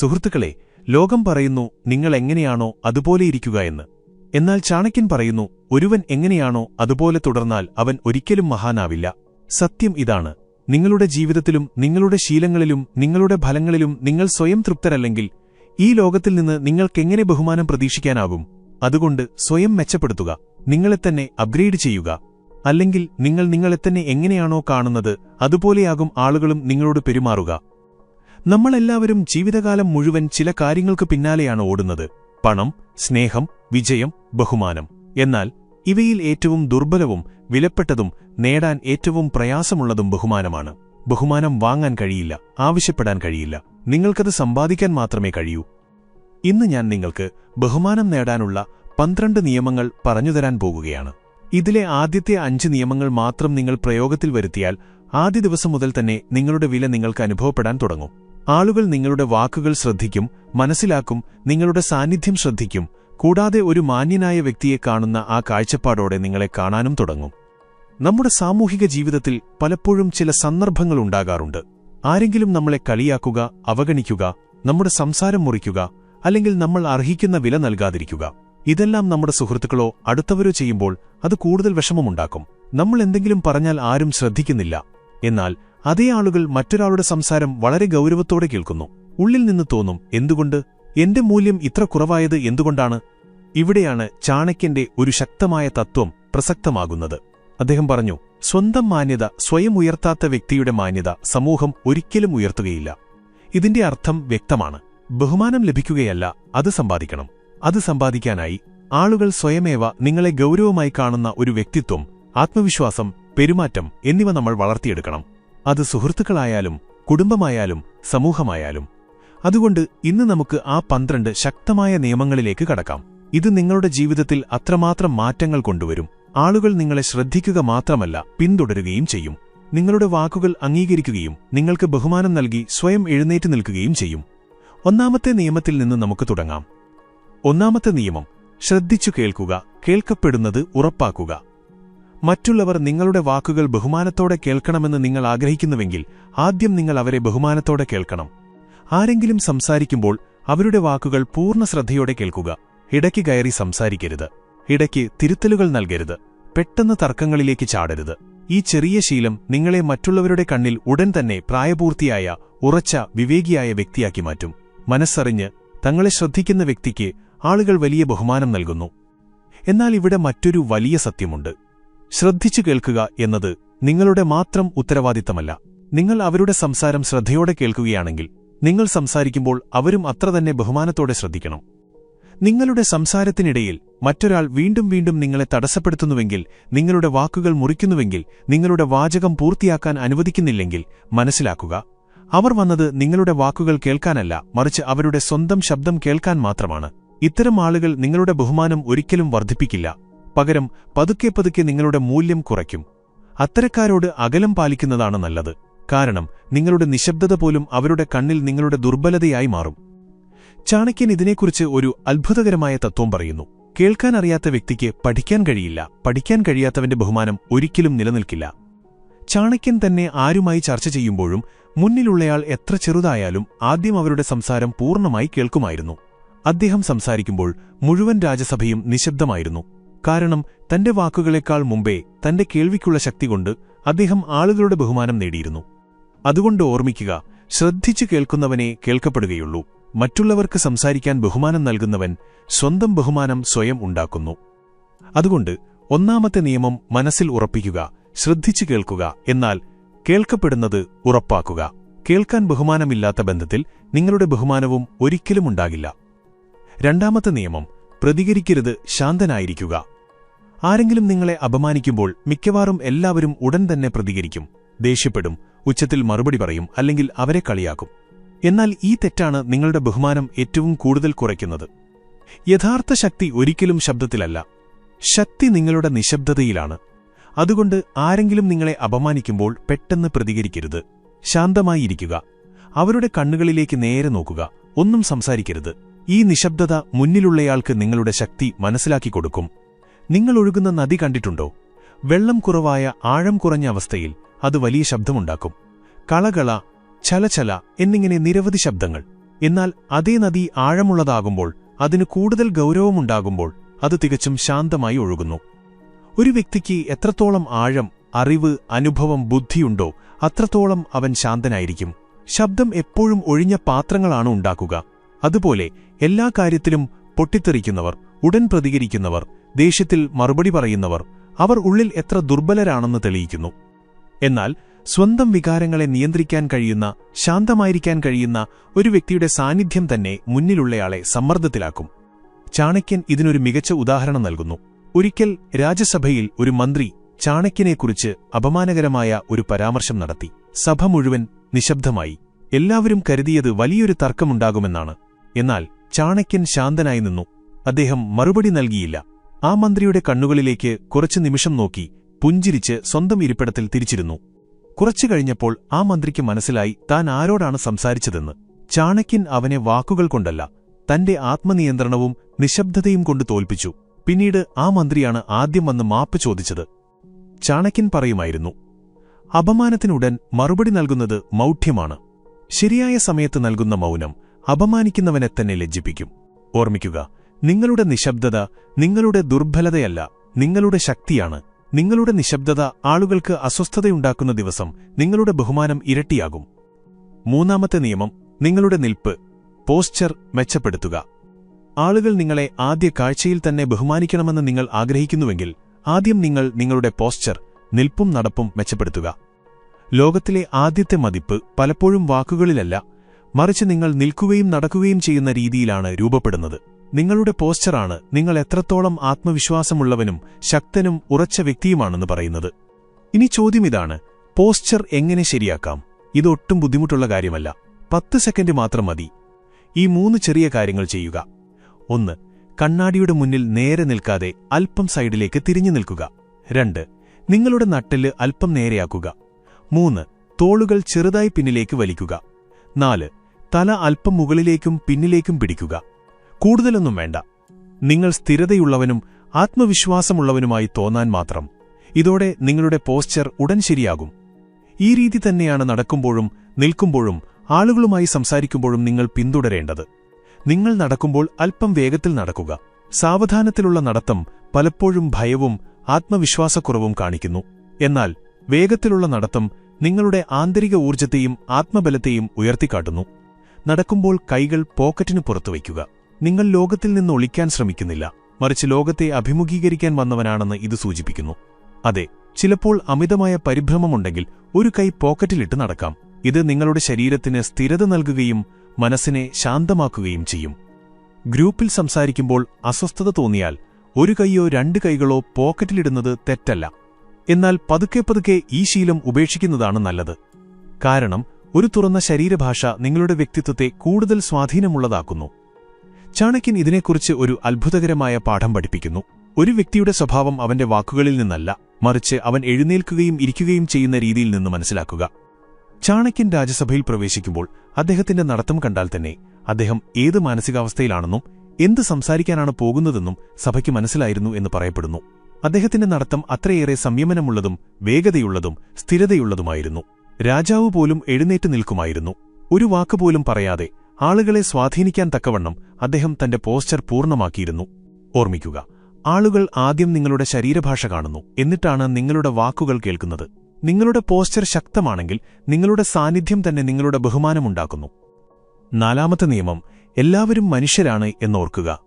സുഹൃത്തുക്കളെ ലോകം പറയുന്നു നിങ്ങൾ എങ്ങനെയാണോ അതുപോലെ ഇരിക്കുക എന്ന്. എന്നാൽ ചാണക്യൻ പറയുന്നു ഒരുവൻ എങ്ങനെയാണോ അതുപോലെ തുടർന്നാൽ അവൻ ഒരിക്കലും മഹാനാവില്ല. സത്യം ഇതാണ്. നിങ്ങളുടെ ജീവിതത്തിലും നിങ്ങളുടെ ശീലങ്ങളിലും നിങ്ങളുടെ ഫലങ്ങളിലും നിങ്ങൾ സ്വയം തൃപ്തരല്ലെങ്കിൽ ഈ ലോകത്തിൽ നിന്ന് നിങ്ങൾക്കെങ്ങനെ ബഹുമാനം പ്രതീക്ഷിക്കാനാകും അതുകൊണ്ട് സ്വയം മെച്ചപ്പെടുത്തുക. നിങ്ങളെ തന്നെ അപ്ഗ്രേഡ് ചെയ്യുക. അല്ലെങ്കിൽ നിങ്ങൾ നിങ്ങളെത്തന്നെ എങ്ങനെയാണോ കാണുന്നത് അതുപോലെയാകും ആളുകളും നിങ്ങളോട് പെരുമാറുക. നമ്മളെല്ലാവരും ജീവിതകാലം മുഴുവൻ ചില കാര്യങ്ങൾക്ക് പിന്നാലെയാണ് ഓടുന്നത്. പണം സ്നേഹം വിജയം ബഹുമാനം. എന്നാൽ ഇവയിൽ ഏറ്റവും ദുർബലവും വിലപ്പെട്ടതും നേടാൻ ഏറ്റവും പ്രയാസമുള്ളതും ബഹുമാനമാണ്. ബഹുമാനം വാങ്ങാൻ കഴിയില്ല ആവശ്യപ്പെടാൻ കഴിയില്ല. നിങ്ങൾക്കത് സമ്പാദിക്കാൻ മാത്രമേ കഴിയൂ. ഇന്ന് ഞാൻ നിങ്ങൾക്ക് ബഹുമാനം നേടാനുള്ള പന്ത്രണ്ട് നിയമങ്ങൾ പറഞ്ഞുതരാൻ പോകുകയാണ്. ഇതിലെ ആദ്യത്തെ അഞ്ച് നിയമങ്ങൾ മാത്രം നിങ്ങൾ പ്രയോഗത്തിൽ വരുത്തിയാൽ ആദ്യ ദിവസം മുതൽ തന്നെ നിങ്ങളുടെ വില നിങ്ങൾക്ക് അനുഭവപ്പെടാൻ തുടങ്ങും. ആളുകൾ നിങ്ങളുടെ വാക്കുകൾ ശ്രദ്ധിക്കും മനസ്സിലാക്കും നിങ്ങളുടെ സാന്നിധ്യം ശ്രദ്ധിക്കും. കൂടാതെ ഒരു മാന്യനായ വ്യക്തിയെ കാണുന്ന ആ കാഴ്ചപ്പാടോടെ നിങ്ങളെ കാണാനും തുടങ്ങും. നമ്മുടെ സാമൂഹിക ജീവിതത്തിൽ പലപ്പോഴും ചില സന്ദർഭങ്ങൾ ഉണ്ടാകാറുണ്ട്. ആരെങ്കിലും നമ്മളെ കളിയാക്കുക അവഗണിക്കുക നമ്മുടെ സംസാരം മുറിക്കുക അല്ലെങ്കിൽ നമ്മൾ അർഹിക്കുന്ന വില നൽകാതിരിക്കുക. ഇതെല്ലാം നമ്മുടെ സുഹൃത്തുക്കളോ അടുത്തവരോ ചെയ്യുമ്പോൾ അത് കൂടുതൽ വിഷമമുണ്ടാക്കും. നമ്മൾ എന്തെങ്കിലും പറഞ്ഞാൽ ആരും ശ്രദ്ധിക്കുന്നില്ല. എന്നാൽ അതേ ആളുകൾ മറ്റൊരാളുടെ സംസാരം വളരെ ഗൗരവത്തോടെ കേൾക്കുന്നു. ഉള്ളിൽ നിന്ന് തോന്നും എന്തുകൊണ്ട്? എന്റെ മൂല്യം ഇത്ര കുറവായത് എന്തുകൊണ്ടാണ്? ഇവിടെയാണ് ചാണക്യന്റെ ഒരു ശക്തമായ തത്വം പ്രസക്തമാകുന്നത്. അദ്ദേഹം പറഞ്ഞു സ്വന്തം മാന്യത സ്വയം ഉയർത്താത്ത വ്യക്തിയുടെ മാന്യത സമൂഹം ഒരിക്കലും ഉയർത്തുകയില്ല. ഇതിന്റെ അർത്ഥം വ്യക്തമാണ്. ബഹുമാനം ലഭിക്കുകയല്ല അത് സമ്പാദിക്കണം. അത് സമ്പാദിക്കാനായി ആളുകൾ സ്വയമേവ നിങ്ങളെ ഗൗരവമായി കാണുന്ന ഒരു വ്യക്തിത്വം ആത്മവിശ്വാസം പെരുമാറ്റം എന്നിവ നമ്മൾ വളർത്തിയെടുക്കണം. അത് സുഹൃത്തുക്കളായാലും കുടുംബമായാലും സമൂഹമായാലും. അതുകൊണ്ട് ഇന്ന് നമുക്ക് ആ പന്ത്രണ്ട് ശക്തമായ നിയമങ്ങളിലേക്ക് കടക്കാം. ഇത് നിങ്ങളുടെ ജീവിതത്തിൽ അത്രമാത്രം മാറ്റങ്ങൾ കൊണ്ടുവരും. ആളുകൾ നിങ്ങളെ ശ്രദ്ധിക്കുക മാത്രമല്ല പിന്തുടരുകയും ചെയ്യും. നിങ്ങളുടെ വാക്കുകൾ അംഗീകരിക്കുകയും നിങ്ങൾക്ക് ബഹുമാനം നൽകി സ്വയം എഴുന്നേറ്റ് നിൽക്കുകയും ചെയ്യും. ഒന്നാമത്തെ നിയമത്തിൽ നിന്ന് നമുക്ക് തുടങ്ങാം. ഒന്നാമത്തെ നിയമം ശ്രദ്ധിച്ചു കേൾക്കുക കേൾക്കപ്പെടുന്നത് ഉറപ്പാക്കുക. മറ്റുള്ളവർ നിങ്ങളുടെ വാക്കുകൾ ബഹുമാനത്തോടെ കേൾക്കണമെന്ന് നിങ്ങൾ ആഗ്രഹിക്കുന്നുവെങ്കിൽ ആദ്യം നിങ്ങൾ അവരെ ബഹുമാനത്തോടെ കേൾക്കണം. ആരെങ്കിലും സംസാരിക്കുമ്പോൾ അവരുടെ വാക്കുകൾ പൂർണ ശ്രദ്ധയോടെ കേൾക്കുക. ഇടയ്ക്ക് കയറി സംസാരിക്കരുത്. ഇടയ്ക്ക് തിരുത്തലുകൾ നൽകരുത്. പെട്ടെന്ന് തർക്കങ്ങളിലേക്ക് ചാടരുത്. ഈ ചെറിയ ശീലം നിങ്ങളെ മറ്റുള്ളവരുടെ കണ്ണിൽ ഉടൻ തന്നെ പ്രായപൂർത്തിയായ ഉറച്ച വിവേകിയായ വ്യക്തിയാക്കി മാറ്റും. മനസ്സറിഞ്ഞ് തങ്ങളെ ശ്രദ്ധിക്കുന്ന വ്യക്തിക്ക് ആളുകൾ വലിയ ബഹുമാനം നൽകുന്നു. എന്നാൽ ഇവിടെ മറ്റൊരു വലിയ സത്യമുണ്ട്. ശ്രദ്ധിച്ചു കേൾക്കുക എന്നത് നിങ്ങളുടെ മാത്രം ഉത്തരവാദിത്തമല്ല. നിങ്ങൾ അവരുടെ സംസാരം ശ്രദ്ധയോടെ കേൾക്കുകയാണെങ്കിൽ നിങ്ങൾ സംസാരിക്കുമ്പോൾ അവരും അത്ര തന്നെ ബഹുമാനത്തോടെ ശ്രദ്ധിക്കണം. നിങ്ങളുടെ സംസാരത്തിനിടയിൽ മറ്റൊരാൾ വീണ്ടും വീണ്ടും നിങ്ങളെ തടസ്സപ്പെടുത്തുന്നുവെങ്കിൽ നിങ്ങളുടെ വാക്കുകൾ മുറിക്കുന്നുവെങ്കിൽ നിങ്ങളുടെ വാചകം പൂർത്തിയാക്കാൻ അനുവദിക്കുന്നില്ലെങ്കിൽ മനസ്സിലാക്കുക. അവർ വന്നത് നിങ്ങളുടെ വാക്കുകൾ കേൾക്കാനല്ല മറിച്ച് അവരുടെ സ്വന്തം ശബ്ദം കേൾക്കാൻ മാത്രമാണ്. ഇത്തരം ആളുകൾ നിങ്ങളുടെ ബഹുമാനം ഒരിക്കലും വർദ്ധിപ്പിക്കില്ല. പകരം പതുക്കെ പതുക്കെ നിങ്ങളുടെ മൂല്യം കുറയ്ക്കും. അത്തരക്കാരോട് അകലം പാലിക്കുന്നതാണ് നല്ലത്. കാരണം നിങ്ങളുടെ നിശബ്ദത പോലും അവരുടെ കണ്ണിൽ നിങ്ങളുടെ ദുർബലതയായി മാറും. ചാണക്യൻ ഇതിനെക്കുറിച്ച് ഒരു അത്ഭുതകരമായ തത്വം പറയുന്നു. കേൾക്കാനറിയാത്ത വ്യക്തിക്ക് പഠിക്കാൻ കഴിയില്ല. പഠിക്കാൻ കഴിയാത്തവന്റെ ബഹുമാനം ഒരിക്കലും നിലനിൽക്കില്ല. ചാണക്യൻ തന്നെ ആരുമായി ചർച്ച ചെയ്യുമ്പോഴും മുന്നിലുള്ളയാൾ എത്ര ചെറുതായാലും ആദ്യം അവരുടെ സംസാരം പൂർണമായി കേൾക്കുമായിരുന്നു. അദ്ദേഹം സംസാരിക്കുമ്പോൾ മുഴുവൻ രാജസഭയും നിശബ്ദമായിരുന്നു. കാരണം തന്റെ വാക്കുകളേക്കാൾ മുമ്പേ തന്റെ കേൾവിക്കുള്ള ശക്തി കൊണ്ട് അദ്ദേഹം ആളുകളുടെ ബഹുമാനം നേടിയിരുന്നു. അതുകൊണ്ട് ഓർമ്മിക്കുക ശ്രദ്ധിച്ചു കേൾക്കുന്നവനെ കേൾക്കപ്പെടുകയുള്ളൂ. മറ്റുള്ളവർക്ക് സംസാരിക്കാൻ ബഹുമാനം നൽകുന്നവൻ സ്വന്തം ബഹുമാനം സ്വയം ഉണ്ടാക്കുന്നു. അതുകൊണ്ട് ഒന്നാമത്തെ നിയമം മനസ്സിൽ ഉറപ്പിക്കുക ശ്രദ്ധിച്ചു കേൾക്കുക എന്നാൽ കേൾക്കപ്പെടുന്നത് ഉറപ്പാക്കുക. കേൾക്കാൻ ബഹുമാനമില്ലാത്ത ബന്ധത്തിൽ നിങ്ങളുടെ ബഹുമാനവും ഒരിക്കലും ഉണ്ടാകില്ല. രണ്ടാമത്തെ നിയമം പ്രതികരിക്കരുത് ശാന്തനായിരിക്കുക. ആരെങ്കിലും നിങ്ങളെ അപമാനിക്കുമ്പോൾ മിക്കവാറും എല്ലാവരും ഉടൻ തന്നെ പ്രതികരിക്കും ദേഷ്യപ്പെടും ഉച്ചത്തിൽ മറുപടി പറയും അല്ലെങ്കിൽ അവരെ കളിയാക്കും. എന്നാൽ ഈ തെറ്റാണ് നിങ്ങളുടെ ബഹുമാനം ഏറ്റവും കൂടുതൽ കുറയ്ക്കുന്നത്. യഥാർത്ഥ ശക്തി ഒരിക്കലും ശബ്ദത്തിലല്ല. ശക്തി നിങ്ങളുടെ നിശബ്ദതയിലാണ്. അതുകൊണ്ട് ആരെങ്കിലും നിങ്ങളെ അപമാനിക്കുമ്പോൾ പെട്ടെന്ന് പ്രതികരിക്കരുത്. ശാന്തമായിരിക്കുക. അവരുടെ കണ്ണുകളിലേക്ക് നേരെ നോക്കുക. ഒന്നും സംസാരിക്കരുത്. ഈ നിശബ്ദത മുന്നിലുള്ളയാൾക്ക് നിങ്ങളുടെ ശക്തി മനസ്സിലാക്കി കൊടുക്കും. നിങ്ങൾ ഒഴുകുന്ന നദി കണ്ടിട്ടുണ്ടോ? വെള്ളം കുറവായ ആഴം കുറഞ്ഞ അവസ്ഥയിൽ അത് വലിയ ശബ്ദമുണ്ടാക്കും. കളകള ചലചല എന്നിങ്ങനെ നിരവധി ശബ്ദങ്ങൾ. എന്നാൽ അതേ നദി ആഴമുള്ളതാകുമ്പോൾ അതിന് കൂടുതൽ ഗൗരവമുണ്ടാകുമ്പോൾ അത് തികച്ചും ശാന്തമായി ഒഴുകുന്നു. ഒരു വ്യക്തിക്ക് എത്രത്തോളം ആഴം അറിവ് അനുഭവം ബുദ്ധിയുണ്ടോ അത്രത്തോളം അവൻ ശാന്തനായിരിക്കും. ശബ്ദം എപ്പോഴും ഒഴിഞ്ഞ പാത്രങ്ങളാണ് ഉണ്ടാക്കുക. അതുപോലെ എല്ലാ കാര്യത്തിലും പൊട്ടിത്തെറിക്കുന്നവർ ഉടൻ പ്രതികരിക്കുന്നവർ ദേഷ്യത്തിൽ മറുപടി പറയുന്നവർ അവർ ഉള്ളിൽ എത്ര ദുർബലരാണെന്ന് തെളിയിക്കുന്നു. എന്നാൽ സ്വന്തം വികാരങ്ങളെ നിയന്ത്രിക്കാൻ കഴിയുന്ന ശാന്തമായിരിക്കാൻ കഴിയുന്ന ഒരു വ്യക്തിയുടെ സാന്നിധ്യം തന്നെ മുന്നിലുള്ളയാളെ സമ്മർദ്ദത്തിലാക്കും. ചാണക്യൻ ഇതിനൊരു മികച്ച ഉദാഹരണം നൽകുന്നു. ഒരിക്കൽ രാജ്യസഭയിൽ ഒരു മന്ത്രി ചാണക്യനെക്കുറിച്ച് അപമാനകരമായ ഒരു പരാമർശം നടത്തി. സഭ മുഴുവൻ നിശബ്ദമായി. എല്ലാവരും കരുതിയത് വലിയൊരു തർക്കമുണ്ടാകുമെന്നാണ്. എന്നാൽ ചാണക്യൻ ശാന്തനായി നിന്നു. അദ്ദേഹം മറുപടി നൽകിയില്ല. ആ മന്ത്രിയുടെ കണ്ണുകളിലേക്ക് കുറച്ചു നിമിഷം നോക്കി പുഞ്ചിരിച്ച് സ്വന്തം ഇരിപ്പിടത്തിൽ തിരിച്ചിരുന്നു. കുറച്ചു കഴിഞ്ഞപ്പോൾ ആ മന്ത്രിക്ക് മനസ്സിലായി താൻ ആരോടാണ് സംസാരിച്ചതെന്ന്. ചാണക്യൻ അവനെ വാക്കുകൾ കൊണ്ടല്ല തന്റെ ആത്മനിയന്ത്രണവും നിശബ്ദതയും കൊണ്ട് തോൽപ്പിച്ചു. പിന്നീട് ആ മന്ത്രിയാണ് ആദ്യം വന്ന് മാപ്പ് ചോദിച്ചത്. ചാണക്യൻ പറയുമായിരുന്നു അപമാനത്തിനുടൻ മറുപടി നൽകുന്നത് മൗഢ്യമാണ്. ശരിയായ സമയത്ത് നൽകുന്ന മൗനം അപമാനിക്കുന്നവനെ തന്നെ ലജ്ജിപ്പിക്കും. ഓർമ്മിക്കുക നിങ്ങളുടെ നിശബ്ദത നിങ്ങളുടെ ദുർബലതയല്ല നിങ്ങളുടെ ശക്തിയാണ്. നിങ്ങളുടെ നിശബ്ദത ആളുകൾക്ക് അസ്വസ്ഥതയുണ്ടാക്കുന്ന ദിവസം നിങ്ങളുടെ ബഹുമാനം ഇരട്ടിയാകും. മൂന്നാമത്തെ നിയമം നിങ്ങളുടെ നിൽപ്പ് പോസ്ചർ മെച്ചപ്പെടുത്തുക. ആളുകൾ നിങ്ങളെ ആദ്യ കാഴ്ചയിൽ തന്നെ ബഹുമാനിക്കണമെന്ന് നിങ്ങൾ ആഗ്രഹിക്കുന്നുവെങ്കിൽ ആദ്യം നിങ്ങൾ നിങ്ങളുടെ പോസ്ചർ നിൽപ്പും നടപ്പും മെച്ചപ്പെടുത്തുക. ലോകത്തിലെ ആദ്യത്തെ മതിപ്പ് പലപ്പോഴും വാക്കുകളിലല്ല മറിച്ച് നിങ്ങൾ നിൽക്കുകയും നടക്കുകയും ചെയ്യുന്ന രീതിയിലാണ് രൂപപ്പെടുന്നത്. നിങ്ങളുടെ പോസ്ചറാണ് നിങ്ങൾ എത്രത്തോളം ആത്മവിശ്വാസമുള്ളവനും ശക്തനും ഉറച്ച വ്യക്തിയുമാണെന്ന് പറയുന്നത്. ഇനി ചോദ്യം ഇതാണ് പോസ്ചർ എങ്ങനെ ശരിയാക്കാം? ഇതൊട്ടും ബുദ്ധിമുട്ടുള്ള കാര്യമല്ല. പത്ത് സെക്കൻഡ് മാത്രം മതി. ഈ മൂന്ന് ചെറിയ കാര്യങ്ങൾ ചെയ്യുക. ഒന്ന് കണ്ണാടിയുടെ മുന്നിൽ നേരെ നിൽക്കാതെ അല്പം സൈഡിലേക്ക് തിരിഞ്ഞു നിൽക്കുക. രണ്ട് നിങ്ങളുടെ നട്ടെല്ല് അല്പം നേരെയാക്കുക. മൂന്ന് തോളുകൾ ചെറുതായി പിന്നിലേക്ക് വലിക്കുക. നാല് തല അല്പം മുകളിലേക്കും പിന്നിലേക്കും പിടിക്കുക. കൂടുതലൊന്നും വേണ്ട. നിങ്ങൾ സ്ഥിരതയുള്ളവനും ആത്മവിശ്വാസമുള്ളവനുമായി തോന്നാൻ മാത്രം. ഇതോടെ നിങ്ങളുടെ പോസ്ചർ ഉടൻ ശരിയാകും. ഈ രീതി തന്നെയാണ് നടക്കുമ്പോഴും നിൽക്കുമ്പോഴും ആളുകളുമായി സംസാരിക്കുമ്പോഴും നിങ്ങൾ പിന്തുടരേണ്ടത്. നിങ്ങൾ നടക്കുമ്പോൾ അല്പം വേഗത്തിൽ നടക്കുക. സാവധാനത്തിലുള്ള നടത്തം പലപ്പോഴും ഭയവും ആത്മവിശ്വാസക്കുറവും കാണിക്കുന്നു. എന്നാൽ വേഗത്തിലുള്ള നടത്തം നിങ്ങളുടെ ആന്തരിക ഊർജത്തെയും ആത്മബലത്തെയും ഉയർത്തിക്കാട്ടുന്നു. നടക്കുമ്പോൾ കൈകൾ പോക്കറ്റിന് പുറത്തുവയ്ക്കുക നിങ്ങൾ ലോകത്തിൽ നിന്ന് ഒളിക്കാൻ ശ്രമിക്കുന്നില്ല. മറിച്ച് ലോകത്തെ അഭിമുഖീകരിക്കാൻ വന്നവനാണെന്ന് ഇത് സൂചിപ്പിക്കുന്നു. അതെ ചിലപ്പോൾ അമിതമായ പരിഭ്രമമുണ്ടെങ്കിൽ ഒരു കൈ പോക്കറ്റിലിട്ട് നടക്കാം. ഇത് നിങ്ങളുടെ ശരീരത്തിന് സ്ഥിരത നൽകുകയും മനസ്സിനെ ശാന്തമാക്കുകയും ചെയ്യും. ഗ്രൂപ്പിൽ സംസാരിക്കുമ്പോൾ അസ്വസ്ഥത തോന്നിയാൽ ഒരു കൈയോ രണ്ട് കൈകളോ പോക്കറ്റിലിടുന്നത് തെറ്റല്ല. എന്നാൽ പതുക്കെ പതുക്കെ ഈ ശീലം ഉപേക്ഷിക്കുന്നതാണ് നല്ലത്. കാരണം ഒരു തുറന്ന ശരീരഭാഷ നിങ്ങളുടെ വ്യക്തിത്വത്തെ കൂടുതൽ സ്വാധീനമുള്ളതാക്കുന്നു. ചാണക്യൻ ഇതിനെക്കുറിച്ച് ഒരു അത്ഭുതകരമായ പാഠം പഠിപ്പിക്കുന്നു. ഒരു വ്യക്തിയുടെ സ്വഭാവം അവന്റെ വാക്കുകളിൽ നിന്നല്ല മറിച്ച് അവൻ എഴുന്നേൽക്കുകയും ഇരിക്കുകയും ചെയ്യുന്ന രീതിയിൽ നിന്ന് മനസ്സിലാക്കുക. ചാണക്യൻ രാജ്യസഭയിൽ പ്രവേശിക്കുമ്പോൾ അദ്ദേഹത്തിന്റെ നടത്തം കണ്ടാൽ തന്നെ അദ്ദേഹം ഏത് മാനസികാവസ്ഥയിലാണെന്നും എന്ത് സംസാരിക്കാനാണ് പോകുന്നതെന്നും സഭയ്ക്ക് മനസ്സിലായിരുന്നു എന്ന് പറയപ്പെടുന്നു. അദ്ദേഹത്തിന്റെ നടത്തം അത്രയേറെ സംയമനമുള്ളതും വേഗതയുള്ളതും സ്ഥിരതയുള്ളതുമായിരുന്നു. രാജാവ് പോലും എഴുന്നേറ്റ് നിൽക്കുമായിരുന്നു. ഒരു വാക്കുപോലും പറയാതെ ആളുകളെ സ്വാധീനിക്കാൻ തക്കവണ്ണം അദ്ദേഹം തന്റെ പോസ്റ്റർ പൂർണമാക്കിയിരുന്നു. ഓർമ്മിക്കുക ആളുകൾ ആദ്യം നിങ്ങളുടെ ശരീരഭാഷ കാണുന്നു എന്നിട്ടാണ് നിങ്ങളുടെ വാക്കുകൾ കേൾക്കുന്നത്. നിങ്ങളുടെ പോസ്റ്റർ ശക്തമാണെങ്കിൽ നിങ്ങളുടെ സാന്നിധ്യം തന്നെ നിങ്ങളുടെ ബഹുമാനമുണ്ടാക്കുന്നു. നാലാമത്തെ നിയമം എല്ലാവരും മനുഷ്യരാണ് എന്നോർക്കുക.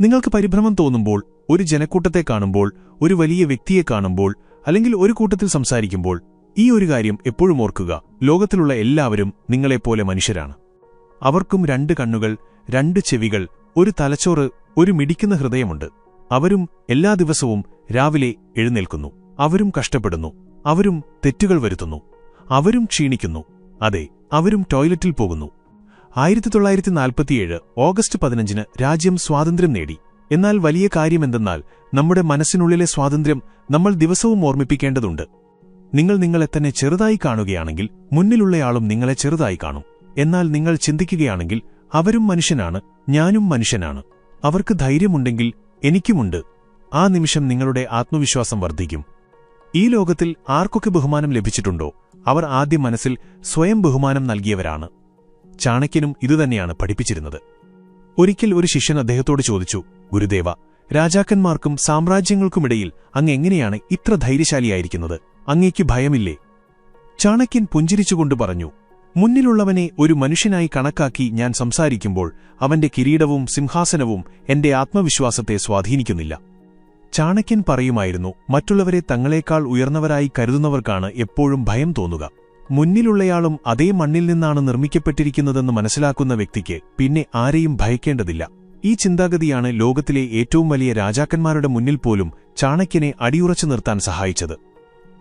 നിങ്ങൾക്ക് പരിഭ്രമം തോന്നുമ്പോൾ ഒരു ജനക്കൂട്ടത്തെ കാണുമ്പോൾ ഒരു വലിയ വ്യക്തിയെ കാണുമ്പോൾ അല്ലെങ്കിൽ ഒരു കൂട്ടത്തിൽ സംസാരിക്കുമ്പോൾ ഈ ഒരു കാര്യം എപ്പോഴും ഓർക്കുക ലോകത്തിലുള്ള എല്ലാവരും നിങ്ങളെപ്പോലെ മനുഷ്യരാണ്. അവർക്കും രണ്ട് കണ്ണുകൾ രണ്ട് ചെവികൾ ഒരു തലച്ചോറ് ഒരു മിടിക്കുന്ന ഹൃദയമുണ്ട്. അവരും എല്ലാ ദിവസവും രാവിലെ എഴുന്നേൽക്കുന്നു. അവരും കഷ്ടപ്പെടുന്നു. അവരും തെറ്റുകൾ വരുത്തുന്നു. അവരും ക്ഷീണിക്കുന്നു. അതെ അവരും ടോയ്ലറ്റിൽ പോകുന്നു. ആയിരത്തി തൊള്ളായിരത്തി നാൽപ്പത്തിയേഴ് ഓഗസ്റ്റ് പതിനഞ്ചിന് രാജ്യം സ്വാതന്ത്ര്യം നേടി. എന്നാൽ വലിയ കാര്യമെന്തെന്നാൽ നമ്മുടെ മനസ്സിനുള്ളിലെ സ്വാതന്ത്ര്യം നമ്മൾ ദിവസവും ഓർമ്മിപ്പിക്കേണ്ടതുണ്ട്. നിങ്ങൾ നിങ്ങളെ തന്നെ ചെറുതായി കാണുകയാണെങ്കിൽ മുന്നിലുള്ളയാളും നിങ്ങളെ ചെറുതായി കാണും. എന്നാൽ നിങ്ങൾ ചിന്തിക്കുകയാണെങ്കിൽ അവരും മനുഷ്യനാണ് ഞാനും മനുഷ്യനാണ്. അവർക്ക് ധൈര്യമുണ്ടെങ്കിൽ എനിക്കുമുണ്ട്. ആ നിമിഷം നിങ്ങളുടെ ആത്മവിശ്വാസം വർദ്ധിക്കും. ഈ ലോകത്തിൽ ആർക്കൊക്കെ ബഹുമാനം ലഭിച്ചിട്ടുണ്ടോ? അവർ ആദ്യം മനസ്സിൽ സ്വയം ബഹുമാനം നൽകിയവരാണ്. ചാണക്യനും ഇതുതന്നെയാണ് പഠിപ്പിച്ചിരുന്നത്. ഒരിക്കൽ ഒരു ശിഷ്യൻ അദ്ദേഹത്തോട് ചോദിച്ചു ഗുരുദേവ രാജാക്കന്മാർക്കും സാമ്രാജ്യങ്ങൾക്കുമിടയിൽ അങ്ങ് എങ്ങനെയാണ് ഇത്ര ധൈര്യശാലിയായിരിക്കുന്നത്? അങ്ങേക്ക് ഭയമില്ലേ? ചാണക്യൻ പുഞ്ചിരിച്ചുകൊണ്ട് പറഞ്ഞു മുന്നിലുള്ളവനെ ഒരു മനുഷ്യനായി കണക്കാക്കി ഞാൻ സംസാരിക്കുമ്പോൾ അവന്റെ കിരീടവും സിംഹാസനവും എന്റെ ആത്മവിശ്വാസത്തെ സ്വാധീനിക്കുന്നില്ല. ചാണക്യൻ പറയുമായിരുന്നു മറ്റുള്ളവരെ തങ്ങളെക്കാൾ ഉയർന്നവരായി കരുതുന്നവർക്കാണ് എപ്പോഴും ഭയം തോന്നുക. മുന്നിലുള്ളയാളും അതേ മണ്ണിൽ നിന്നാണ് നിർമ്മിക്കപ്പെട്ടിരിക്കുന്നതെന്ന് മനസ്സിലാക്കുന്ന വ്യക്തിക്ക് പിന്നെ ആരെയും ഭയക്കേണ്ടതില്ല. ഈ ചിന്താഗതിയാണ് ലോകത്തിലെ ഏറ്റവും വലിയ രാജാക്കന്മാരുടെ മുന്നിൽ പോലും ചാണക്യനെ അടിയുറച്ചു നിർത്താൻ സഹായിച്ചത്.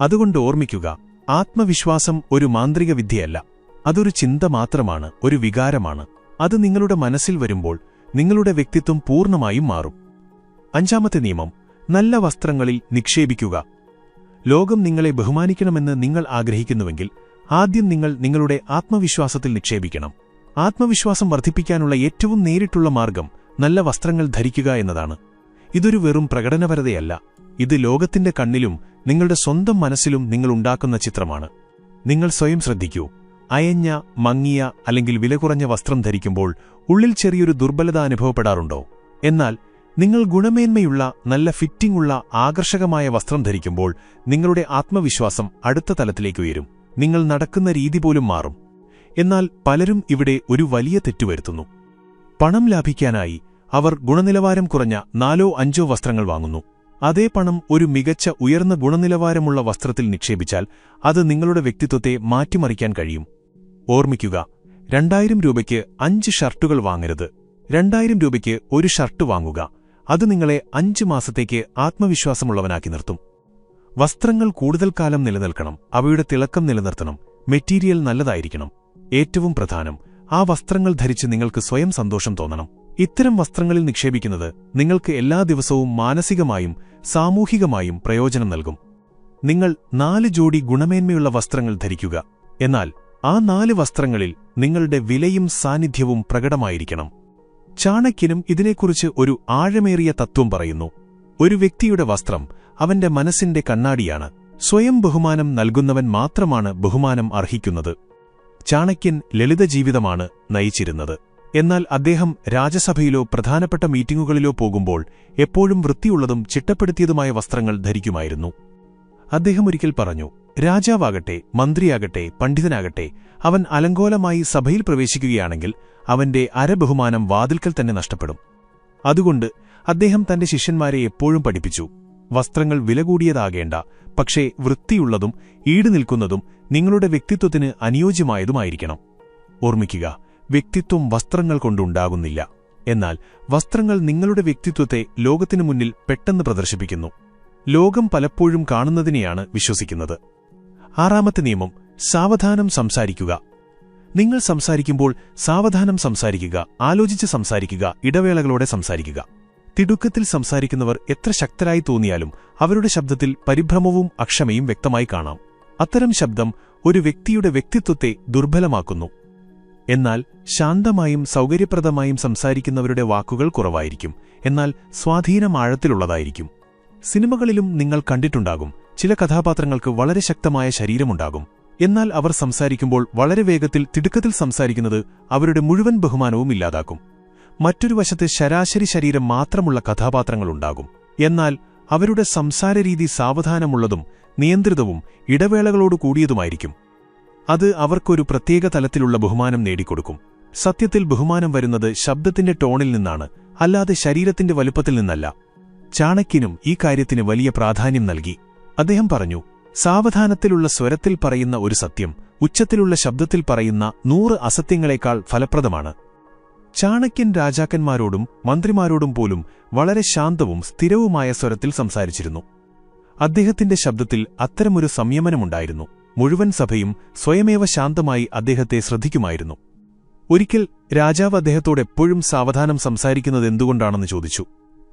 അതുകൊണ്ട് ഓർമ്മിക്കുക ആത്മവിശ്വാസം ഒരു മാന്ത്രിക വിദ്യയല്ല. അതൊരു ചിന്ത മാത്രമാണ് ഒരു വികാരമാണ്. അത് നിങ്ങളുടെ മനസ്സിൽ വരുമ്പോൾ നിങ്ങളുടെ വ്യക്തിത്വം പൂർണമായും മാറും. അഞ്ചാമത്തെ നിയമം നല്ല വസ്ത്രങ്ങളിൽ നിക്ഷേപിക്കുക. ലോകം നിങ്ങളെ ബഹുമാനിക്കണമെന്ന് നിങ്ങൾ ആഗ്രഹിക്കുന്നുവെങ്കിൽ ആദ്യം നിങ്ങൾ നിങ്ങളുടെ ആത്മവിശ്വാസത്തിൽ നിക്ഷേപിക്കണം. ആത്മവിശ്വാസം വർദ്ധിപ്പിക്കാനുള്ള ഏറ്റവും നേരിട്ടുള്ള മാർഗം നല്ല വസ്ത്രങ്ങൾ ധരിക്കുക എന്നതാണ്. ഇതൊരു വെറും പ്രകടനപരതയല്ല. ഇത് ലോകത്തിന്റെ കണ്ണിലും നിങ്ങളുടെ സ്വന്തം മനസ്സിലും നിങ്ങളുണ്ടാക്കുന്ന ചിത്രമാണ്. നിങ്ങൾ സ്വയം ശ്രദ്ധിക്കൂ. അയഞ്ഞ മങ്ങിയ അല്ലെങ്കിൽ വില കുറഞ്ഞ വസ്ത്രം ധരിക്കുമ്പോൾ ഉള്ളിൽ ചെറിയൊരു ദുർബലത അനുഭവപ്പെടാറുണ്ടോ? എന്നാൽ നിങ്ങൾ ഗുണമേന്മയുള്ള നല്ല ഫിറ്റിംഗ് ഉള്ള ആകർഷകമായ വസ്ത്രം ധരിക്കുമ്പോൾ നിങ്ങളുടെ ആത്മവിശ്വാസം അടുത്ത തലത്തിലേക്ക് ഉയരും. നിങ്ങൾ നടക്കുന്ന രീതി പോലും മാറും. എന്നാൽ പലരും ഇവിടെ ഒരു വലിയ തെറ്റുവരുത്തുന്നു പണം ലാഭിക്കാനായി അവർ ഗുണനിലവാരം കുറഞ്ഞ നാലോ അഞ്ചോ വസ്ത്രങ്ങൾ വാങ്ങുന്നു. അതേ പണം ഒരു മികച്ച ഉയർന്ന ഗുണനിലവാരമുള്ള വസ്ത്രത്തിൽ നിക്ഷേപിച്ചാൽ അത് നിങ്ങളുടെ വ്യക്തിത്വത്തെ മാറ്റിമറിക്കാൻ കഴിയും. ഓർമ്മിക്കുക രണ്ടായിരം രൂപയ്ക്ക് അഞ്ച് ഷർട്ടുകൾ വാങ്ങരുത്. രണ്ടായിരം രൂപയ്ക്ക് ഒരു ഷർട്ട് വാങ്ങുക. അത് നിങ്ങളെ അഞ്ച് മാസത്തേക്ക് ആത്മവിശ്വാസമുള്ളവനാക്കി നിർത്തും. വസ്ത്രങ്ങൾ കൂടുതൽ കാലം നിലനിൽക്കണം അവയുടെ തിളക്കം നിലനിർത്തണം മെറ്റീരിയൽ നല്ലതായിരിക്കണം. ഏറ്റവും പ്രധാനം ആ വസ്ത്രങ്ങൾ ധരിച്ച് നിങ്ങൾക്ക് സ്വയം സന്തോഷം തോന്നണം. ഇത്തരം വസ്ത്രങ്ങളിൽ നിക്ഷേപിക്കുന്നത് നിങ്ങൾക്ക് എല്ലാ ദിവസവും മാനസികമായും സാമൂഹികമായും പ്രയോജനം നൽകും. നിങ്ങൾ നാല് ജോഡി ഗുണമേന്മയുള്ള വസ്ത്രങ്ങൾ ധരിക്കുക. എന്നാൽ ആ നാല് വസ്ത്രങ്ങളിൽ നിങ്ങളുടെ വിലയും സാന്നിധ്യവും പ്രകടമായിരിക്കണം. ചാണക്യനും ഇതിനെക്കുറിച്ച് ഒരു ആഴമേറിയ തത്വം പറയുന്നു. ഒരു വ്യക്തിയുടെ വസ്ത്രം അവന്റെ മനസ്സിന്റെ കണ്ണാടിയാണ്. സ്വയം ബഹുമാനം നൽകുന്നവൻ മാത്രമാണ് ബഹുമാനം അർഹിക്കുന്നത്. ചാണക്യൻ ലളിത ജീവിതമാണ് നയിച്ചിരുന്നത്. എന്നാൽ അദ്ദേഹം രാജസഭയിലോ പ്രധാനപ്പെട്ട മീറ്റിംഗുകളിലോ പോകുമ്പോൾ എപ്പോഴും വൃത്തിയുള്ളതും ചിട്ടപ്പെടുത്തിയതുമായ വസ്ത്രങ്ങൾ ധരിക്കുമായിരുന്നു. അദ്ദേഹം ഒരിക്കൽ പറഞ്ഞു രാജാവാകട്ടെ മന്ത്രിയാകട്ടെ പണ്ഡിതനാകട്ടെ അവൻ അലങ്കോലമായി സഭയിൽ പ്രവേശിക്കുകയാണെങ്കിൽ അവന്റെ അരബഹുമാനം വാതിൽക്കൽ തന്നെ നഷ്ടപ്പെടും. അതുകൊണ്ട് അദ്ദേഹം തന്റെ ശിഷ്യന്മാരെ എപ്പോഴും പഠിപ്പിച്ചു. വസ്ത്രങ്ങൾ വില കൂടിയതാകേണ്ട പക്ഷേ വൃത്തിയുള്ളതും ഈടുനിൽക്കുന്നതും നിങ്ങളുടെ വ്യക്തിത്വത്തിന് അനുയോജ്യമായതുമായിരിക്കണം. ഓർമ്മിക്കുക വ്യക്തിത്വം വസ്ത്രങ്ങൾ കൊണ്ടുണ്ടാകുന്നില്ല. എന്നാൽ വസ്ത്രങ്ങൾ നിങ്ങളുടെ വ്യക്തിത്വത്തെ ലോകത്തിനു മുന്നിൽ പെട്ടെന്ന് പ്രദർശിപ്പിക്കുന്നു. ലോകം പലപ്പോഴും കാണുന്നതിനെയാണ് വിശ്വസിക്കുന്നത്. ആറാമത്തെ നിയമം സാവധാനം സംസാരിക്കുക. നിങ്ങൾ സംസാരിക്കുമ്പോൾ സാവധാനം സംസാരിക്കുക ആലോചിച്ച് സംസാരിക്കുക ഇടവേളകളോടെ സംസാരിക്കുക. തിടുക്കത്തിൽ സംസാരിക്കുന്നവർ എത്ര ശക്തരായി തോന്നിയാലും അവരുടെ ശബ്ദത്തിൽ പരിഭ്രമവും അക്ഷമയും വ്യക്തമായി കാണാം. അത്തരം ശബ്ദം ഒരു വ്യക്തിയുടെ വ്യക്തിത്വത്തെ ദുർബലമാക്കുന്നു. എന്നാൽ ശാന്തമായും സൗകര്യപ്രദമായും സംസാരിക്കുന്നവരുടെ വാക്കുകൾ കുറവായിരിക്കും. എന്നാൽ സ്വാധീനം ആഴത്തിലുള്ളതായിരിക്കും. സിനിമകളിലും നിങ്ങൾ കണ്ടിട്ടുണ്ടാകും. ചില കഥാപാത്രങ്ങൾക്ക് വളരെ ശക്തമായ ശരീരമുണ്ടാകും. എന്നാൽ അവർ സംസാരിക്കുമ്പോൾ വളരെ വേഗത്തിൽ തിടുക്കത്തിൽ സംസാരിക്കുന്നത് അവരുടെ മുഴുവൻ ബഹുമാനവും ഇല്ലാതാക്കും. മറ്റൊരു വശത്ത് ശരാശരി ശരീരം മാത്രമുള്ള കഥാപാത്രങ്ങളുണ്ടാകും എന്നാൽ അവരുടെ സംസാരരീതി സാവധാനമുള്ളതും നിയന്ത്രിതവും ഇടവേളകളോടു കൂടിയതുമായിരിക്കും. അത് അവർക്കൊരു പ്രത്യേക തലത്തിലുള്ള ബഹുമാനം നേടിക്കൊടുക്കും. സത്യത്തിൽ ബഹുമാനം വരുന്നത് ശബ്ദത്തിന്റെ ടോണിൽ നിന്നാണ് അല്ലാതെ ശരീരത്തിന്റെ വലുപ്പത്തിൽ നിന്നല്ല. ചാണക്യനും ഈ കാര്യത്തിന് വലിയ പ്രാധാന്യം നൽകി. അദ്ദേഹം പറഞ്ഞു സാവധാനത്തിലുള്ള സ്വരത്തിൽ പറയുന്ന ഒരു സത്യം ഉച്ചത്തിലുള്ള ശബ്ദത്തിൽ പറയുന്ന നൂറ് അസത്യങ്ങളെക്കാൾ ഫലപ്രദമാണ്. ചാണക്യൻ രാജാക്കന്മാരോടും മന്ത്രിമാരോടും പോലും വളരെ ശാന്തവും സ്ഥിരവുമായ സ്വരത്തിൽ സംസാരിച്ചിരുന്നു. അദ്ദേഹത്തിന്റെ ശബ്ദത്തിൽ അത്തരമൊരു സംയമനമുണ്ടായിരുന്നു. മുഴുവൻ സഭയും സ്വയമേവ ശാന്തമായി അദ്ദേഹത്തെ ശ്രദ്ധിക്കുമായിരുന്നു. ഒരിക്കൽ രാജാവ് അദ്ദേഹത്തോട് എപ്പോഴും സാവധാനം സംസാരിക്കുന്നത് എന്തുകൊണ്ടാണെന്ന് ചോദിച്ചു.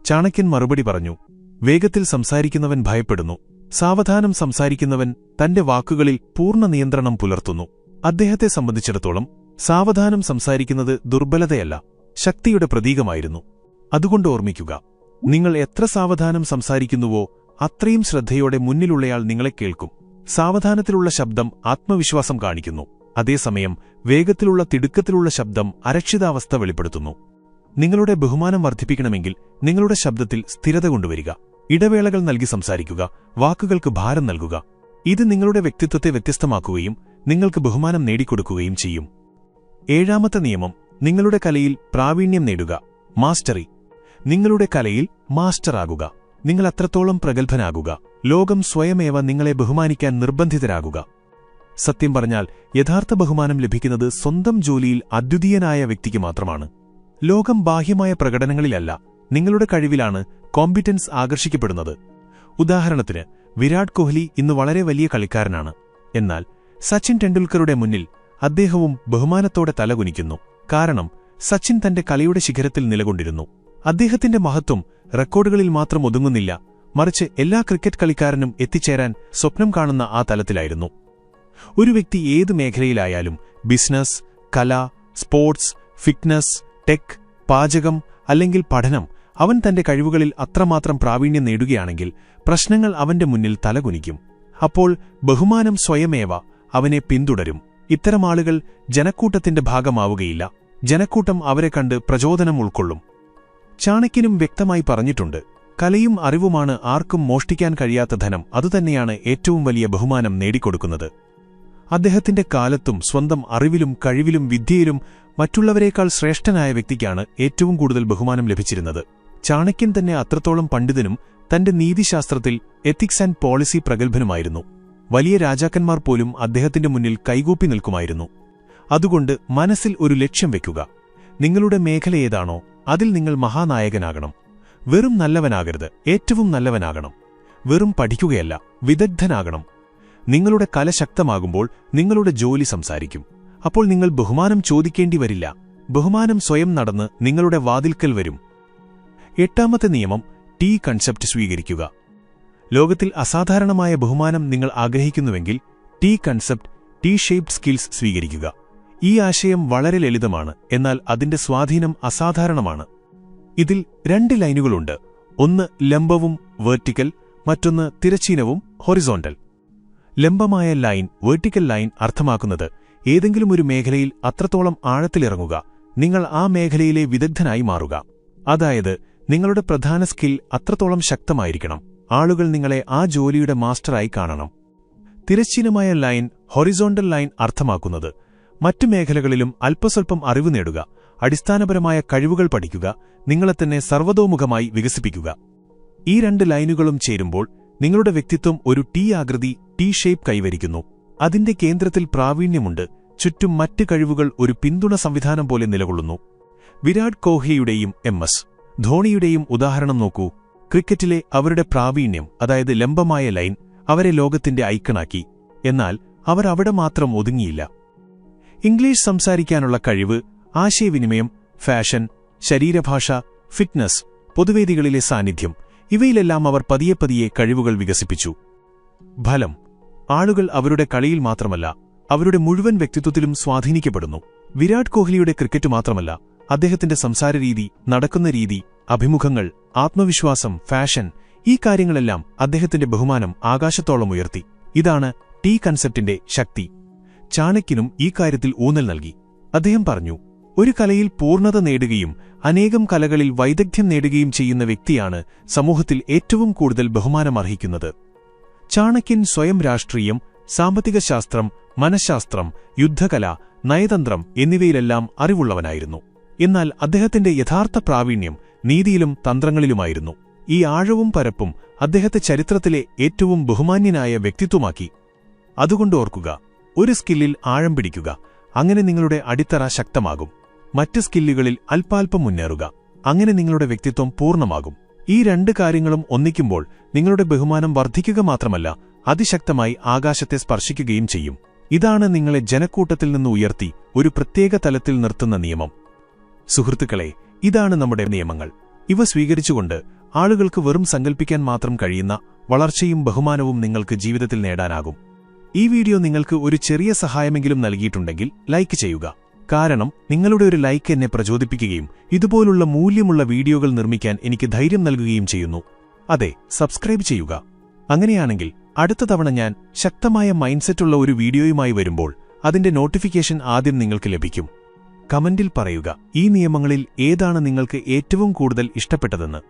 ചാണക്യൻ മറുപടി പറഞ്ഞു വേഗത്തിൽ സംസാരിക്കുന്നവൻ ഭയപ്പെടുന്നു. സാവധാനം സംസാരിക്കുന്നവൻ തന്റെ വാക്കുകളിൽ പൂർണ നിയന്ത്രണം പുലർത്തുന്നു. അദ്ദേഹത്തെ സംബന്ധിച്ചിടത്തോളം സാവധാനം സംസാരിക്കുന്നത് ദുർബലതയല്ല ശക്തിയുടെ പ്രതീകമായിരുന്നു. അതുകൊണ്ട് ഓർമ്മിക്കുക നിങ്ങൾ എത്ര സാവധാനം സംസാരിക്കുന്നുവോ അത്രയും ശ്രദ്ധയോടെ മുന്നിലുള്ളയാൾ നിങ്ങളെ കേൾക്കും. സാവധാനത്തിലുള്ള ശബ്ദം ആത്മവിശ്വാസം കാണിക്കുന്നു. അതേസമയം വേഗത്തിലുള്ള തിടുക്കത്തിലുള്ള ശബ്ദം അരക്ഷിതാവസ്ഥ വെളിപ്പെടുത്തുന്നു. നിങ്ങളുടെ ബഹുമാനം വർദ്ധിപ്പിക്കണമെങ്കിൽ നിങ്ങളുടെ ശബ്ദത്തിൽ സ്ഥിരത കൊണ്ടുവരിക. ഇടവേളകൾ നൽകി സംസാരിക്കുക. വാക്കുകൾക്ക് ഭാരം നൽകുക. ഇത് നിങ്ങളുടെ വ്യക്തിത്വത്തെ വ്യത്യസ്തമാക്കുകയും നിങ്ങൾക്ക് ബഹുമാനം നേടിക്കൊടുക്കുകയും ചെയ്യും. ഏഴാമത്തെ നിയമം നിങ്ങളുടെ കലയിൽ പ്രാവീണ്യം നേടുക. മാസ്റ്ററി. നിങ്ങളുടെ കലയിൽ മാസ്റ്ററാകുക. നിങ്ങൾ അത്രത്തോളം പ്രഗത്ഭനാകുക. ലോകം സ്വയമേവ നിങ്ങളെ ബഹുമാനിക്കാൻ നിർബന്ധിതരാകുക. സത്യം പറഞ്ഞാൽ യഥാർത്ഥ ബഹുമാനം ലഭിക്കുന്നത് സ്വന്തം ജോലിയിൽ അദ്വിതീയനായ വ്യക്തിക്ക് മാത്രമാണ്. ലോകം ബാഹ്യമായ പ്രകടനങ്ങളിലല്ല നിങ്ങളുടെ കഴിവിലാണ് കോമ്പിറ്റൻസ് ആകർഷിക്കപ്പെടുന്നത്. ഉദാഹരണത്തിന് വിരാട് കോഹ്ലി ഇന്ന് വളരെ വലിയ കളിക്കാരനാണ്. എന്നാൽ സച്ചിൻ ടെണ്ടുൽക്കറുടെ മുന്നിൽ അദ്ദേഹവും ബഹുമാനത്തോടെ തലകുനിക്കുന്നു. കാരണം സച്ചിൻ തന്റെ കളിയുടെ ശിഖരത്തിൽ നിലകൊണ്ടിരുന്നു. അദ്ദേഹത്തിന്റെ മഹത്വം റെക്കോർഡുകളിൽ മാത്രം ഒതുങ്ങുന്നില്ല മറിച്ച് എല്ലാ ക്രിക്കറ്റ് കളിക്കാരനും എത്തിച്ചേരാൻ സ്വപ്നം കാണുന്ന ആ തലത്തിലായിരുന്നു. ഒരു വ്യക്തി ഏത് മേഖലയിലായാലും ബിസിനസ് കല സ്പോർട്സ് ഫിറ്റ്നസ് ടെക് പാചകം അല്ലെങ്കിൽ പഠനം അവൻ തന്റെ കഴിവുകളിൽ അത്രമാത്രം പ്രാവീണ്യം നേടുകയാണെങ്കിൽ പ്രശ്നങ്ങൾ അവന്റെ മുന്നിൽ തലകുനിക്കും. അപ്പോൾ ബഹുമാനം സ്വയമേവ അവനെ പിന്തുടരും. ഇത്തരം ആളുകൾ ജനക്കൂട്ടത്തിന്റെ ഭാഗമാവുകയില്ല. ജനക്കൂട്ടം അവരെ കണ്ട് പ്രചോദനം ഉൾക്കൊള്ളും. ചാണക്യനും വ്യക്തമായി പറഞ്ഞിട്ടുണ്ട് കലയും അറിവുമാണ് ആർക്കും മോഷ്ടിക്കാൻ കഴിയാത്ത ധനം. അതുതന്നെയാണ് ഏറ്റവും വലിയ ബഹുമാനം നേടിക്കൊടുക്കുന്നത്. അദ്ദേഹത്തിന്റെ കാലത്തും സ്വന്തം അറിവിലും കഴിവിലും വിദ്യയിലും മറ്റുള്ളവരെക്കാൾ ശ്രേഷ്ഠനായ വ്യക്തിക്കാണ് ഏറ്റവും കൂടുതൽ ബഹുമാനം ലഭിച്ചിരുന്നത്. ചാണക്യൻ തന്നെ അത്രത്തോളം പണ്ഡിതനും തന്റെ നീതിശാസ്ത്രത്തിൽ എത്തിക്സ് ആൻഡ് പോളിസി പ്രഗത്ഭനുമായിരുന്നു. വലിയ രാജാക്കന്മാർ പോലും അദ്ദേഹത്തിന്റെ മുന്നിൽ കൈകൂപ്പി നിൽക്കുമായിരുന്നു. അതുകൊണ്ട് മനസ്സിൽ ഒരു ലക്ഷ്യം വെക്കുക. നിങ്ങളുടെ മേഖല ഏതാണോ അതിൽ നിങ്ങൾ മഹാനായകനാകണം. വെറും നല്ലവനാകരുത് ഏറ്റവും നല്ലവനാകണം. വെറും പഠിക്കുകയല്ല വിദഗ്ധനാകണം. നിങ്ങളുടെ കല ശക്തമാകുമ്പോൾ നിങ്ങളുടെ ജോലി സംസാരിക്കും. അപ്പോൾ നിങ്ങൾ ബഹുമാനം ചോദിക്കേണ്ടി വരില്ല. ബഹുമാനം സ്വയം നടന്ന് നിങ്ങളുടെ വാതിൽക്കൽ വരും. എട്ടാമത്തെ നിയമം ടീ കൺസെപ്റ്റ് സ്വീകരിക്കുക. ലോകത്തിൽ അസാധാരണമായ ബഹുമാനം നിങ്ങൾ ആഗ്രഹിക്കുന്നുവെങ്കിൽ T concept T shaped skills സ്വീകരിക്കുക. ഈ ആശയം വളരെ ലളിതമാണ് എന്നാൽ അതിന്റെ സ്വാധീനം അസാധാരണമാണ്. ഇതിൽ രണ്ട് ലൈനുകളുണ്ട്. ഒന്ന് ലംബവും വേർട്ടിക്കൽ മറ്റൊന്ന് തിരച്ചീനവും ഹൊറിസോണ്ടൽ ലംബമായ ലൈൻ വേർട്ടിക്കൽ ലൈൻ അർത്ഥമാക്കുന്നത് ഏതെങ്കിലും ഒരു മേഖലയിൽ അത്രത്തോളം ആഴത്തിലിറങ്ങുക നിങ്ങൾ ആ മേഖലയിലെ വിദഗ്ധനായി മാറുക. അതായത് നിങ്ങളുടെ പ്രധാന സ്കിൽ അത്രത്തോളം ശക്തമായിരിക്കണം. ആളുകൾ നിങ്ങളെ ആ ജോലിയുടെ മാസ്റ്ററായി കാണണം. തിരശ്ചീനമായ ലൈൻ ഹൊറിസോണ്ടൽ ലൈൻ അർത്ഥമാക്കുന്നത് മറ്റു മേഖലകളിലും അല്പസ്വല്പം അറിവ് നേടുക അടിസ്ഥാനപരമായ കഴിവുകൾ പഠിക്കുക നിങ്ങളെ തന്നെ സർവതോമുഖമായി വികസിപ്പിക്കുക. ഈ രണ്ട് ലൈനുകളും ചേരുമ്പോൾ നിങ്ങളുടെ വ്യക്തിത്വം ഒരു ടീ ആകൃതി ടി ഷേപ്പ് കൈവരിക്കുന്നു. അതിന്റെ കേന്ദ്രത്തിൽ പ്രാവീണ്യമുണ്ട്. ചുറ്റും മറ്റ് കഴിവുകൾ ഒരു പിന്തുണ സംവിധാനം പോലെ നിലകൊള്ളുന്നു. വിരാട് കോഹ്ലിയുടെയും എം എസ്. ധോണിയുടെയും ഉദാഹരണം നോക്കൂ. ക്രിക്കറ്റിലെ അവരുടെ പ്രാവീണ്യം അതായത് ലംബമായ ലൈൻ അവരെ ലോകത്തിന്റെ ഐക്കണാക്കി. എന്നാൽ അവർ അവിടെ മാത്രം ഒതുങ്ങിയില്ല. ഇംഗ്ലീഷ് സംസാരിക്കാനുള്ള കഴിവ് ആശയവിനിമയം ഫാഷൻ ശരീരഭാഷ ഫിറ്റ്നസ് പൊതുവേദികളിലെ സാന്നിധ്യം ഇവയിലെല്ലാം അവർ പതിയെ പതിയെ കഴിവുകൾ വികസിപ്പിച്ചു. ഫലം ആളുകൾ അവരുടെ കളിയിൽ മാത്രമല്ല അവരുടെ മുഴുവൻ വ്യക്തിത്വത്തിലും സ്വാധീനിക്കപ്പെടുന്നു. വിരാട് കോഹ്ലിയുടെ ക്രിക്കറ്റ് മാത്രമല്ല അദ്ദേഹത്തിന്റെ സംസാരരീതി നടക്കുന്ന രീതി അഭിമുഖങ്ങൾ ആത്മവിശ്വാസം ഫാഷൻ ഈ കാര്യങ്ങളെല്ലാം അദ്ദേഹത്തിന്റെ ബഹുമാനം ആകാശത്തോളം ഉയർത്തി. ഇതാണ് ടീ കൺസെപ്റ്റിന്റെ ശക്തി. ചാണക്യനും ഈ കാര്യത്തിൽ ഊന്നൽ നൽകി. അദ്ദേഹം പറഞ്ഞു ഒരു കലയിൽ പൂർണത നേടുകയും അനേകം കലകളിൽ വൈദഗ്ധ്യം നേടുകയും ചെയ്യുന്ന വ്യക്തിയാണ് സമൂഹത്തിൽ ഏറ്റവും കൂടുതൽ ബഹുമാനമർഹിക്കുന്നത്. ചാണക്യൻ സ്വയം രാഷ്ട്രീയം സാമ്പത്തിക ശാസ്ത്രം മനഃശാസ്ത്രം യുദ്ധകല നയതന്ത്രം എന്നിവയിലെല്ലാം അറിവുള്ളവനായിരുന്നു. എന്നാൽ അദ്ദേഹത്തിന്റെ യഥാർത്ഥ പ്രാവീണ്യം നീതിയിലും തന്ത്രങ്ങളിലുമായിരുന്നു. ഈ ആഴവും പരപ്പും അദ്ദേഹത്തെ ചരിത്രത്തിലെ ഏറ്റവും ബഹുമാന്യനായ വ്യക്തിത്വമാക്കി. അതുകൊണ്ട് ഓർക്കുക ഒരു സ്കില്ലിൽ ആഴം പിടിക്കുക അങ്ങനെ നിങ്ങളുടെ അടിത്തറ ശക്തമാകും. മറ്റ് സ്കില്ലുകളിൽ അല്പാൽപ്പം മുന്നേറുക അങ്ങനെ നിങ്ങളുടെ വ്യക്തിത്വം പൂർണമാകും. ഈ രണ്ട് കാര്യങ്ങളും ഒന്നിക്കുമ്പോൾ നിങ്ങളുടെ ബഹുമാനം വർദ്ധിക്കുക മാത്രമല്ല അതിശക്തമായി ആകാശത്തെ സ്പർശിക്കുകയും ചെയ്യും. ഇതാണ് നിങ്ങളെ ജനക്കൂട്ടത്തിൽ നിന്ന് ഉയർത്തി ഒരു പ്രത്യേക തലത്തിൽ നിർത്തുന്ന നിയമം. സുഹൃത്തുക്കളെ ഇതാണ് നമ്മുടെ നിയമങ്ങൾ. ഇവ സ്വീകരിച്ചുകൊണ്ട് ആളുകൾക്ക് വെറും സങ്കൽപ്പിക്കാൻ മാത്രം കഴിയുന്ന വളർച്ചയും ബഹുമാനവും നിങ്ങൾക്ക് ജീവിതത്തിൽ നേടാനാകും. ഈ വീഡിയോ നിങ്ങൾക്ക് ഒരു ചെറിയ സഹായമെങ്കിലും നൽകിയിട്ടുണ്ടെങ്കിൽ ലൈക്ക് ചെയ്യുക. കാരണം നിങ്ങളുടെ ഒരു ലൈക്ക് എന്നെ പ്രചോദിപ്പിക്കുകയും ഇതുപോലുള്ള മൂല്യമുള്ള വീഡിയോകൾ നിർമ്മിക്കാൻ എനിക്ക് ധൈര്യം നൽകുകയും ചെയ്യുന്നു. അതെ സബ്സ്ക്രൈബ് ചെയ്യുക. അങ്ങനെയാണെങ്കിൽ അടുത്ത തവണ ഞാൻ ശക്തമായ മൈൻഡ്സെറ്റുള്ള ഒരു വീഡിയോയുമായി വരുമ്പോൾ അതിന്റെ നോട്ടിഫിക്കേഷൻ ആദ്യം നിങ്ങൾക്ക് ലഭിക്കും. കമന്റിൽ പറയുക ഈ നിയമങ്ങളിൽ ഏതാണ് നിങ്ങൾക്ക് ഏറ്റവും കൂടുതൽ ഇഷ്ടപ്പെട്ടതെന്ന്.